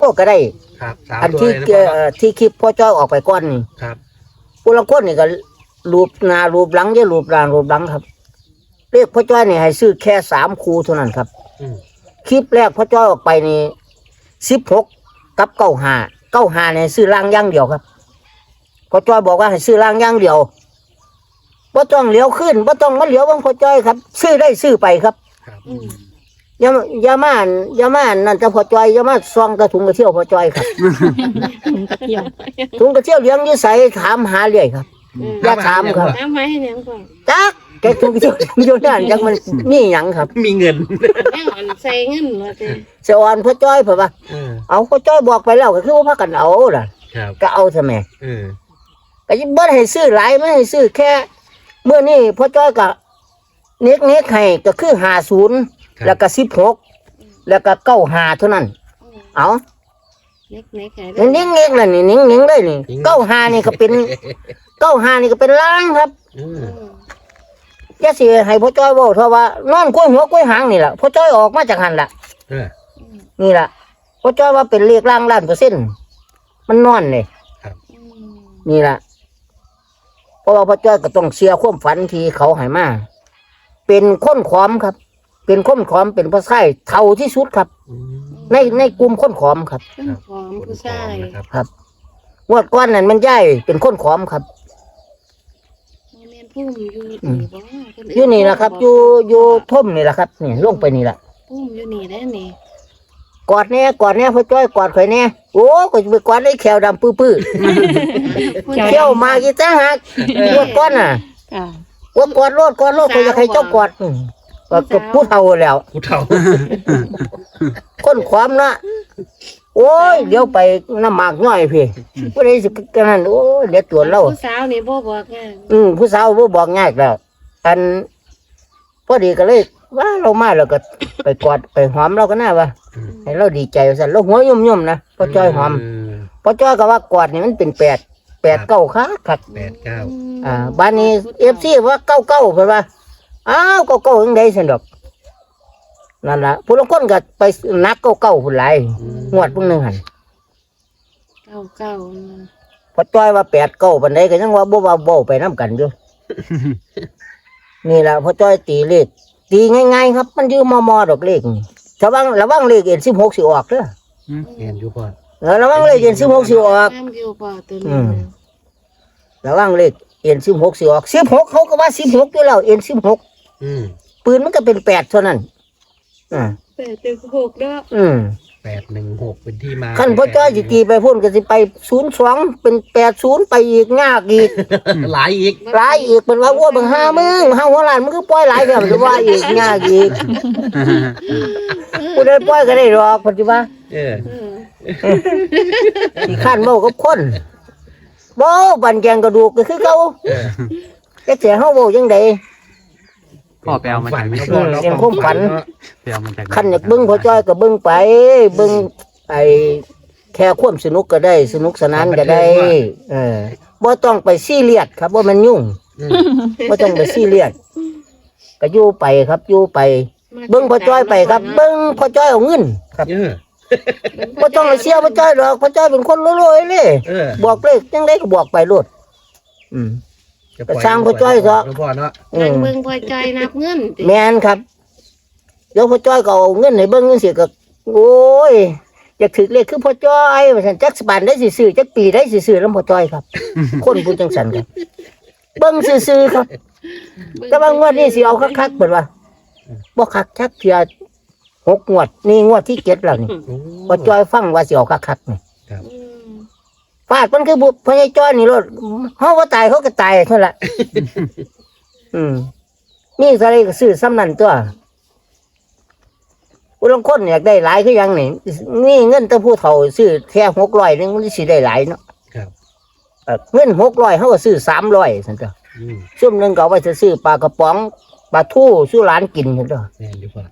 ก็ก็ได้ ครับสามอันตัวที่เลยนะพ่อเอ่อที่คลิปพ่อจ้อยออกไปก่อนนี่ครับผู้ละคนนี่ก็รูปหน้ารูปหลังจะรูปหลังรูปหลังครับเลขพ่อจ้อยนี่ให้ซื้อแค่สามคูเท่านั้นครับ อืมคลิปแรกพ่อจ้อยออกไปนี่สิบหกกับเก้าห้าเก้าห้าเนี่ยซื้อล่างอย่างเดียวครับพ่อจ้อยบอกว่าให้ซื้อล่างอย่างเดียวว่ต้องเลี้ยวขึ้นว่าต้องมาเลี้ยวบังพ่อจ้อยครับ ซื้อได้ซื้อไปครับ ครับอืม อยามาอยามาอยามานั่นจะพ่อจ้อยอยามาซองกระถุงกระเที่ยวพ่อจ้อยครับ ถุงกระเทียมถุงกระเที่ยวเลี้ยงอยี่ใสถามหาเรื่อยครับ อย่าถามครับ น้ำไม้ให้เนี่ยก่อนจักแกถุงกระเที่ยวอยู่นั่นจักมันมีหยังครับมีเงินแม่งอันใส่เงินว่าจะสวรรค์พ่อจ้อยเผื่อว่าเออเอาพ่อจ้อยบอกไปแล้วก็คือว่าพากันเอาล่ะ ครับก็เอาทำไมเออก็ยิ่งบ่ได้ให้ซื้อหลายไม่ให้ซื้อแค่ เมื่อนี้พ่อจ้อยก็เน็กเน็กให้ก็คือหาศูนย์ ครับแล้วก็สิบหกแล้วก็เก้าหาเท่านั้น เอาเล็กเล็กไงเน็กเน็กนั่นนี่เน็กเน็กเลยนี่เก้าหานี่ก็เป็นเก้าหานี่ก็เป็นล้างครับเออแกสิให้พ่อจ้อยบอกเถอะว่านอนกล้วยหัวกล้วยหางนี่แหละพ่อจ้อยออกมาจากหันละเออ นี่แหละพ่อจ้อยว่าเป็นเลขล่างล้านเปอร์เซ็นต์มันนอนเลย นี่แหละเพราะว่าพ่อจ้อยก็ต้องเสียความฝันที่เขาให้มา เป็นค้นขอมครับ เป็นค้นขอมเป็นพระไส้เท่าที่สุดครับอืมในในกลุ่มค้นขอมครับต้นหอมผู้ชายนะครับครับงวดก้อนนั้นมันย่ายเป็นค้นขอมครับเมียนพุ่มอยู่นี่บ่อยู่นี่แหละครับ อยู่อยู่ท่มนี่แหละครับ นี่ลงไปนี่แหละพุ่มอยู่นี่ได้นี่กอดแน่กอดแน่พ่อจ้อยกอดข่อยแน่โอ้ก็จะไปกอดไอ้แขวดำปื้อๆเขี้ยวมากี่จ้าหักงวดก้อนน่ะค่ะ ว่ากอดโลดกอดโลดก็อยากให้เจ้ากอดอืม ก็ก็พูดเท่าแล้ว ผู้เฒ่าคนความนะโอ้ยเดี๋ยวไปน้ำหมากน้อยพี่ผู้ใดสิกันนั่นโอ้ยเดี๋ยวตัวเราผู้สาวนี่บ่บอกไงอืมผู้สาวบ่บอกง่ายแล้วอันพอดีก็เลยว่าเรามาแล้วก็ไปกอดไปหอมเราก็น่าว่าให้เราดีใจว่าซั่นเราหัวยุ่มๆนะพอจ้อยหอมเพอจ้อยก็ว่ากอดนี่มันเป็นแปดแปดเก้าค่ะครับแปดเก้าอ่าบ้านนี้เอฟซีว่าเก้าเก้าเพิ่นว่า อ้าวเก้าเก้ายังไงสันดอกนั่นล่ะผู้ลางคนก็ไปนักเก้าเก้าพุ่นหลายงวดเพิ่งหนึงหันเก่าเก่าพอจ้อยว่าแปดเก้าปานใดก็ยังว่าบ่ว่าเบ้าไปน้กันอยู่นี่ล่ะพอจ้อยตีเลขตีง่ายๆครับ มันอยู่มอมอดอกเลขนี่ระวังระวังเลขเอ็นสิบหกสิออกเด้อเห็นอยู่พ่อเออระวังเลขเอ็นสิบหกสิออกน้ำอยู่ป่อตัวอืนี้มระวังเลขเอ็นสิบหกสิออกสิบหกเขาก็ว่าสิบหกอยู่แล้วเอ็นสิบหก อืมปืนมันก็เป็นแปดเท่านั้นอ่าแปดเต็มหกเด้ออืมแปดหนึ่งหกเป็นที่มาขั้นพ่อจ้อยสิตีไปพุ่นก็สิไปศูนย์สองเป็นแปดศูนย์ไปอีกงากอีกหลายอีกหลายอีกเป็นว่าอ้วนบางห้ามึงห้าหัวหลานมันก็ปล่อยหลายแบบจะว่าอีกงากอีกกูได้ปล่อยก็ได้หรอกปัจจุบันเออเออที่ขั้นเมากับคนบ่บันแกงกระดูกก็คือเขาเออจะเสียเฮาบ่ยังได พ่อไปเอามาจากไหนฝันเนาะพ่อเนาะเสียงความฝันเาะไปเอามาจากไหขั้นอยากเบิ่งพ่อจ้อยก็เบิ่งไป เบิ่งไอ้แค่ความสนุกก็ได้ สนุกสนานก็ได้ เออบ่ต้องไปซีเรียสครับบ่แมันยุ่งอืม บ่ต้องไปซีเรียสก็อยู่ไปครับอยู่ไป เบิ่งพ่อจ้อยไปครับ เบิ่งพ่อจ้อยเอาเงินครับเออบ่ต้องไปเสียพ่อจ้อยหรอกพ่อจ้อยเป็นคนรวยๆเลย เออบอกเลขจังไดก็บอกไปโลดอืม จะปล่สร้างพ่อจ้อยเถอะพ่อเนาะอืนั่งมเบิ่งพ่อใจอยนับเงินติแม่นครับเดี๋ยวพ่อจ้อยก็เอาเงินให้เบิ่งจังซี่ก็โอ้ยอยากถึกเลขคือพ่อจ้อยว่าซั่นจักสบานได้สิซื้อจักปีได้สิซื้อนำพ่อจ้อยครับ คนผู้จังสันครับเบิ่งซื่อๆครับ แต่ว่างวดนี้สิเอาคักๆเพิ่นว่าบ่คักจักเทื่อหกงวด นี่งวดที่เจ็ดแล้วนี่โอ้พอจอยฟังว่าสิเอาคักๆนี่อืมฟาดมันคือบุพญายจ้อยนี่รถเฮาบ่ตายเขาก็ตายเท่านั้นละอืมนี่ซะเลยก็ซื้อซ้ำนั่นตัวผู้ลางคนอยากได้หลายคือหยังนี่นี่เงินแต่ผู้เฒ่าซื้อแค่600นึงมันสิได้หลายเนาะครับเอ่อเงิน600เฮาก็ซื้อ300ซั่นตัวอืมซุ่มหนึงก็เอาไว้จะซื้อปลากระป๋องปลาทู่สู้ร้านกินซั่นตัวแม่นอยู่พ่อ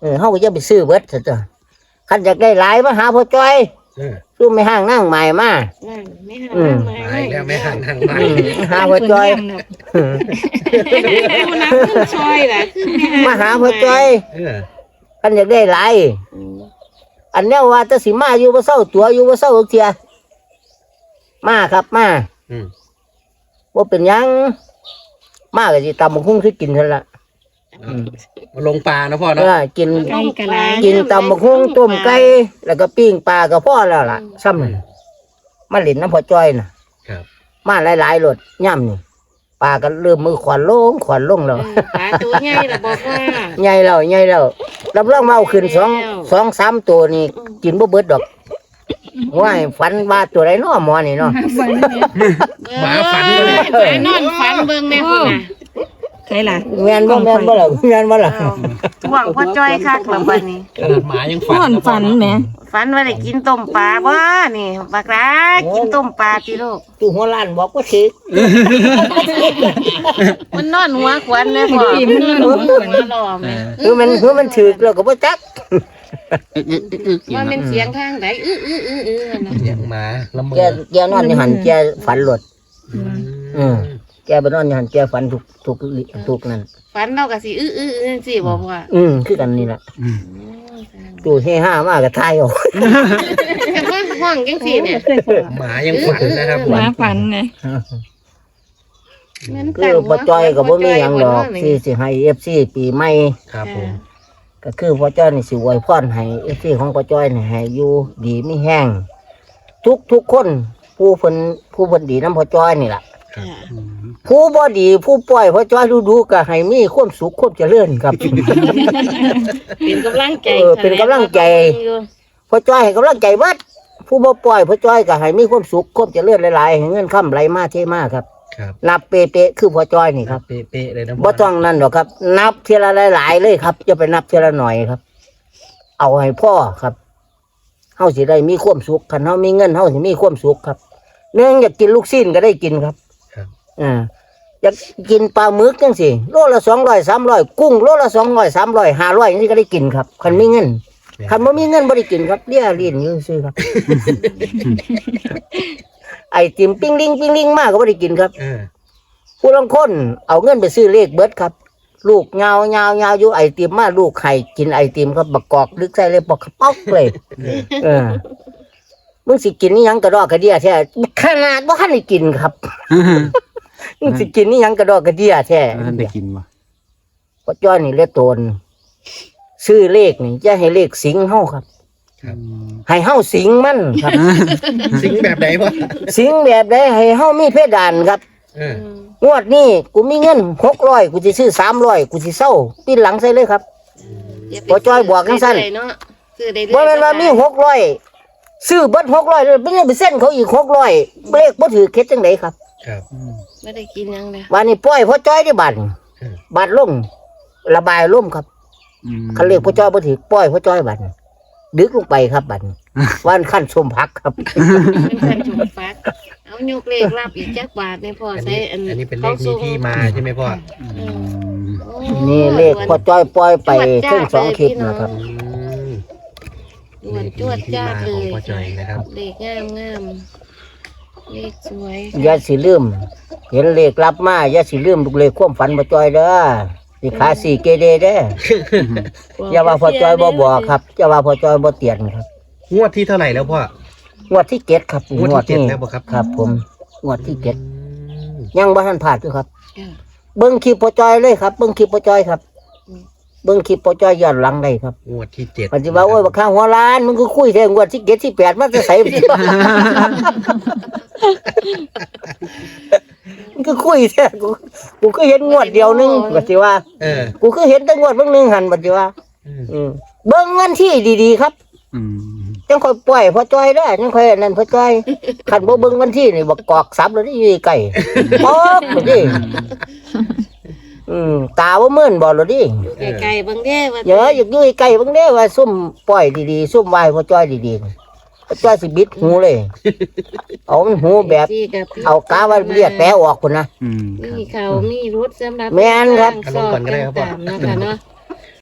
เออเฮาก็จะไปซื้อเบิดซั่นตัวคันอยากได้หลายมาหาพ่อจ้อยเออ ซุ่มไม่ห้างนั่งใหม่มานั่นไม่หาอืมไม่มาอีกแล้วแม่ห่างทางมาอืมหาพ่อจ้อยผู้นับเงินซอยแหละมาหาพ่อจ้อยเออคันอยากได้หลายอืมอันเนี้ยว่าแตสิมาอยู่บ่เศร้าตัวอยู่บ่เศร้าเทียมาครับมาอืมบ่เป็นหยัง มาก็สิตำบักหุ่งคือกินเท่านั้นละ มาลงปลานะพ่อเอเนาะอกินไก่กะลากินตำบักหุ่งต้มไก่แล้วก็ปิ้งปลาก็พอแล้วล่ะซ้ำนั่นมาเล่นน้ำพอจ้อยน่ะครับ มาหลายๆรถย่ำนี่ปลาก็เริ่มมือขวัญลงขวัญลงแล้วเออปลาตัวใหญ่ละบอกว่า ใหญ่แล้วใหญ่แล้วรับรองมาเอาขึ้นสองแล้วสองสามตัวนี่กินบ่เบิดดอกว่าให้ฝันว่าตัวไรน้อหมอนี่เนาะหมาฝันเอเลยอไปนอนฝันเบิ่งแม่พุ่นน่ะ ใช่ล่ะแม่นบ่แม่นบ่ล่ะแม่นบ่ล่ะหวังพ่อจ้อยคักละบัดนี้ขนาดหมายังฝันฝันนะพ่อฝันแหมฝันว่าได้กินต้มปลาบ่นี่บักลากินต้มปลาติลูกตู้หัวล้านบอกว่าสิมันนอนหัวขวัญแม่พ่อพี่มันนั่นหัวขวัญมารอแม่คือมันคือมันถึกแล้วก็บ่จักว่าเป็นเสียงทางใดอื้ออื้ออื้ออื้อนะเสียงหมาละเมแกอแกนอนอยู่หันแกฝันหลดอืมแก ไปนอนอยู่หันแกฝันทุกทุกทุกนั่นฝันเราก็สิอื้ออื้ออื้อสิบอกว่าอืมคือกันนี่ล่ะตู้เฮฮามากก็ทายออกกันว่าห้องจังซี่เนี่ยหมายังฝันนะครับหมาฝันนะแม่นคืตั้องบ่จ้อยก็บ่มีหยังดอกบ่ที่สิให้ FC ปีใหม่ครับผมก็คือพ่อจ้อยนี่สิอวยพรให้ FC ของพ่อจ้อยนี่ให้อยู่ดีมีแห้งทุกทุกคนผู้เพิ่นผู้เพิ่นดีนํพ่อจ้อยนี่ล่ะจ้ะ ผู้บ่ดีผู้ปล่อยพ่อจ้อยดูๆก็ให้มีความสุขความเจริญครับเป็นกำลังใจเออเป็นกำลังใจพ่อจ้อยให้กำลังใจวัดผู้บ่ปล่อยพ่อจ้อยก็ให้มีความสุขความเจริญหลายๆให้เงินค่ำไหลมาเทมาครับครับนับเป๊ะๆคือพ่อจ้อยนี่ครับเป๊ะๆเลยนะพ่บ่ต้องนั่นหรอกครับ นับทีละหลายๆเลยครับจะไปนับทีละหน่อยครับ เอาให้พ่อครับเฮาสิได้มีความสุขคันเฮามีเงินเฮาสิมีความสุขครับเนื่องอยากกินลูกชิ้นก็ได้กินครับครับ อ่าอยากกินปลาหมึกจังสิโลละสองร้อยสามร้อยกุ้งโลละสองร้อยสามร้อยห้าร้อยนี่ก็ได้กินครับคันมีเงินคันบ่มีเงินบ่ได้กินครับเลี้ยลิ้นอยู่ซื่อครับ ไอติมปิ้งลิงปิ้งลิงมากก็บ่ได้กินครับเออผู้ลางคนเอาเงินไปซื้อเลขเบิดครับ ลูกยาวยาวยาวอยู่ไอติมมาลูกไข่กินไอติมครับบักกอกลึกใส่เลยปอกป๊อกเลย เออมึงสิกินนี่ยังกระดอกกระเดียแท้ขนาดว่าขันได้กินครับ มึงสิกินนี่ยังกระดอกกระเดียแท้ท่านได้กินวะเพราะจ้อยนี่เละตนซื้อเลขนี่จะให้เลขสิงเฮาครับให้เฮาสิงมันครับ สิงแบบไหนพ่อสิงแบบใดให้เฮามีเพดานครับ เอองวดนี้กูมีเงินหกร้อยกูจะซื้อสามร้อยกูจะเศร้าปีนหลังใส่เลยครับบ่จ้อยบอกจังซั่น เนาะซื้อได้ว่าเป็นว่ามีหกร้อยซื้อเบิดหกร้อยเลยไม่ได้ไปเส้นเขาอีกหกร้อยเลขบ่ถือเคล็ดจังไดครับ ครับ ไม่ได้กินหยังเลยวันนี้ปล่อยพ่อจ้อยได้บัตรอืม บัตรลงระบายล่มครับคันเลขพ่อจ้อยบ่ถือปล่อยพ่อจ้อยบัตรดึกลงไปครับบัตรวันขั้นชมพักครับ เป็นคนจุกฟัก เอายกเลขรับอีกจักบาทเนี่ยพ่ออันใช้นี้อันอันนี้เป็นเลขมีที่มาใช่ไหมพ่อโอ้นี่เลขพ่อจ้อยปล่อยไปเพิ่งสองคลิปนะครับ อืมด่วนจวดจ้าดเลของยพ่อจอยนะครับ เลขงามงาม เลขสวยอย่าสิลืม เห็นเลขรับมาอย่าสิลืมลูกเลขความฝันพ่อจ้อยเด้อสิขาสี่เกเรเด้ออย่าว่าพ่อจ้อยบ่บอกครับอย่าว่าพ่อจ้อยบ่เตียนครับงวดที่เท่าไหร่แล้วพ่องวดที่เจ็ดครับงวดที่เจ็ดแล้วบ่ครับครับ ผมงวดที่เจ็ดอืมยังบ่ทันผ่านด้วยครับจ้ะเบิ้งคลิปปอจอยเลยครับเบิ้งคลิปปอจอยครับอืมเบิ้งคลิปปอจอยย้อนหลังได้ครับงวดที่เจ็ดปัจจุบันโอ้ยบักข้างหัวล้านมันก็คุยแทงงวดที่เจ็ดที่แปดมันจะใส่ มันก็คุยแท้กูกูก็เห็นงวดเดียวหนึงปัจจุบันเออ กูก็เห็นแต่งวดเบางหนึงหันปัจจุบันอืมอืมเบิ้งเงินที่ดีๆครับอืมจังค่อยปล่อยพอจอยได้จังค่อยอันนั่นพอจอยขันบ่เบิ่งวันที่นี่บักกอกซับแล้วนี่อยู่ไก่ป๊อกไปดิอืมตาบ่มื่นบ่แล้วดิ อยู่ไกลๆเบางแย่ว่าเยอะอยากอยู่ไก่เบิ่งเด้ว่าซุ่มปล่อยดีๆซุ่มไหวพอจอยดีๆ พอจอยสิบิดหูเลย เอามันหูแบบที่กับเอากาว่าเลียดแปะออกพุ่นนะ อืมมีเขามีรถสำหรับแม่นครับสอบต่างๆเนาะค่ะเนาะ